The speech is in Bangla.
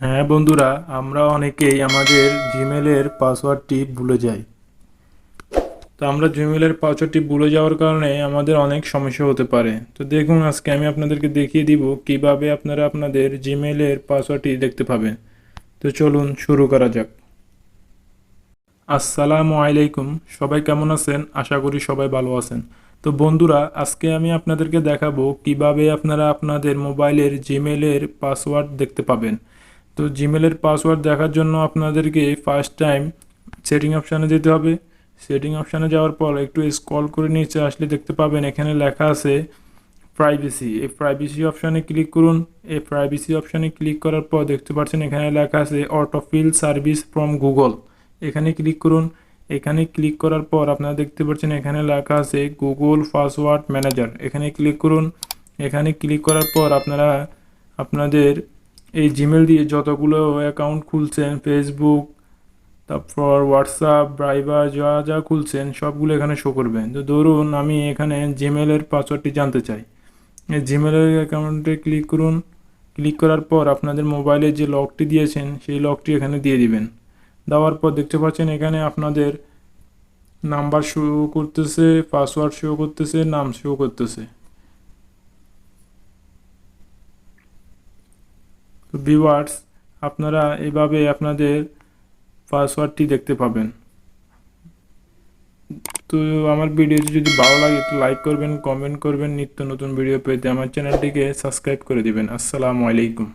হ্যাঁ বন্ধুরা, আমরা অনেকেই আমাদের জিমেলের পাসওয়ার্ডটি ভুলে যাই। তো আমরা জিমেলের পাসওয়ার্ডটি ভুলে যাওয়ার কারণে আমাদের অনেক সমস্যা হতে পারে। তো দেখুন, আজকে আমি আপনাদেরকে দেখিয়ে দিব কীভাবে আপনারা আপনাদের জিমেলের পাসওয়ার্ডটি দেখতে পাবেন। তো চলুন, শুরু করা যাক। আসসালামু আলাইকুম, সবাই কেমন আছেন? আশা করি সবাই ভালো আছেন। তো বন্ধুরা, আজকে আমি আপনাদেরকে দেখাবো কীভাবে আপনারা আপনাদের মোবাইলের জিমেলের পাসওয়ার্ড দেখতে পাবেন। তো জিমেলের পাসওয়ার্ড দেখার জন্য আপনাদেরকে ফার্স্ট টাইম সেটিং অপশানে যেতে হবে। সেটিং অপশানে যাওয়ার পর একটু স্ক্রল করে নিচে আসলে দেখতে পাবেন এখানে লেখা আছে প্রাইভেসি এই প্রাইভেসি অপশানে ক্লিক করুন। এই প্রাইভেসি অপশানে ক্লিক করার পর দেখতে পাচ্ছেন এখানে লেখা আছে অটোফিল সার্ভিস ফ্রম গুগল এখানে ক্লিক করুন। এখানে ক্লিক করার পর আপনারা দেখতে পাচ্ছেন এখানে লেখা আছে গুগল পাসওয়ার্ড ম্যানেজার এখানে ক্লিক করুন। এখানে ক্লিক করার পর আপনারা, আপনাদের এই জিমেল দিয়ে যতগুলো অ্যাকাউন্ট খুলছেন ফেসবুক তারপর হোয়াটসঅ্যাপ ব্রাইবার যা যা খুলছেন, সবগুলো এখানে শো করবেন। তো ধরুন আমি এখানে জিমেলের পাসওয়ার্ডটি জানতে চাই। এই জিমেলের অ্যাকাউন্টে ক্লিক করুন। ক্লিক করার পর আপনাদের মোবাইলে যে লকটি দিয়েছেন, সেই লকটি এখানে দিয়ে দিবেন। দেওয়ার পর দেখতে পাচ্ছেন এখানে আপনাদের নাম্বার শো করতেছে পাসওয়ার্ড শো করতেছে, নাম শো করতেছে। তো ভিউয়ার্স আপনারা এভাবে আপনাদের পাসওয়ার্ডটি দেখতে পাবেন। তো আমার ভিডিওটি যদি ভালো লাগে, একটু লাইক করবেন কমেন্ট করবেন, নিত্য নতুন ভিডিও পেতে আমার চ্যানেলটিকে সাবস্ক্রাইব করে দিবেন। আসসালামু আলাইকুম।